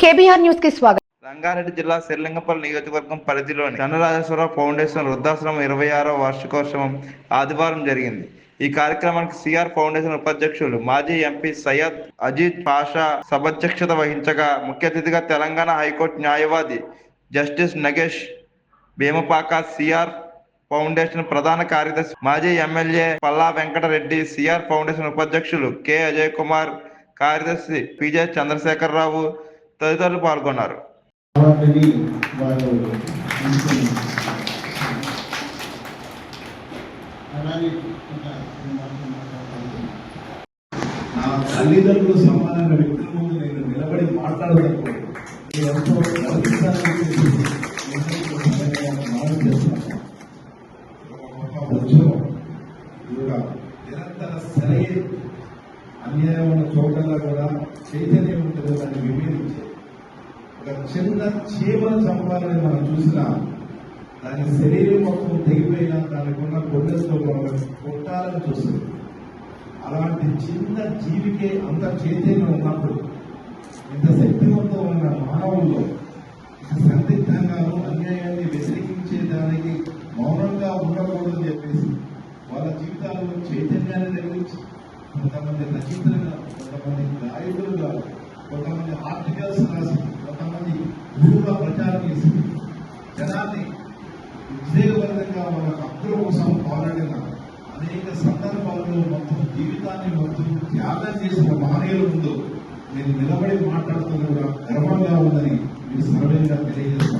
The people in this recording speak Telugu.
కేబీఆర్ న్యూస్కి స్వాగతం. రంగారెడ్డి జిల్లా శ్రీలింగపల్లి నియోజకవర్గం పరిధిలోని చన్నరాజేశ్వరరావు ఫౌండేషన్ వృద్ధాశ్రమం ఇరవై ఆరో వార్షికోత్సవం ఆదివారం జరిగింది. ఈ కార్యక్రమానికి సిఆర్ ఫౌండేషన్ ఉపాధ్యక్షులు మాజీ ఎంపీ సయ్యద్ అజీజ్ పాషా సభాధ్యక్షత వహించగా ముఖ్య అతిథిగా తెలంగాణ హైకోర్టు న్యాయవాది justice Nagesh Bhimapaka CR foundation ప్రధాన కార్యదర్శి మాజీ MLA Palla Venkatreddy CR foundation ఉపాధ్యక్షులు కె. అజయ్ కుమార్ కార్యదర్శి పిజె చంద్రశేఖరరావు తదితరులు పాల్గొన్నారు. అలాగే నా తల్లిదండ్రులు సమానమైన వ్యక్తుల ముందు నేను నిలబడి మాట్లాడదప్పుడు నేను నిరంతర సరైన అన్యాయం ఉన్న చోటగా కూడా చైతన్యం ఉంటుందో దాన్ని విభేదించారు ఒక చిన్న చీమను చంపాలని మనం చూసినా దాని శరీరం మొత్తం తెగిపోయినా దానికి ఉన్న గొడ్డలతో మనం కొట్టాలని చూస్తుంది. అలాంటి చిన్న జీవికే అంత చైతన్యం ఉన్నప్పుడు ఇంత శక్తివంతం ఉన్న మానవుల్లో సందిగ్ధంగాను అన్యాయాన్ని వ్యతిరేకించేదానికి మౌనంగా ఉండకూడదని చెప్పేసి వాళ్ళ జీవితాల్లో చైతన్యాన్ని కలిగించి కొంతమంది రచయితలుగా కొంతమంది గాయకులుగా కొంతమంది ఆర్టికల్స్ రాసి గురువుగా ప్రచారం చేసి జనాన్ని ఉద్వేగపరంగా వాళ్ళ హక్కుల కోసం పోరాడిన అనేక సందర్భాల్లో మొత్తం జీవితాన్ని మొత్తం త్యాగం చేసిన మహనీయుల ముందు నేను నిలబడి మాట్లాడుతున్న కూడా గర్వంగా ఉందని మీరు సర్వేగా తెలియజేస్తాను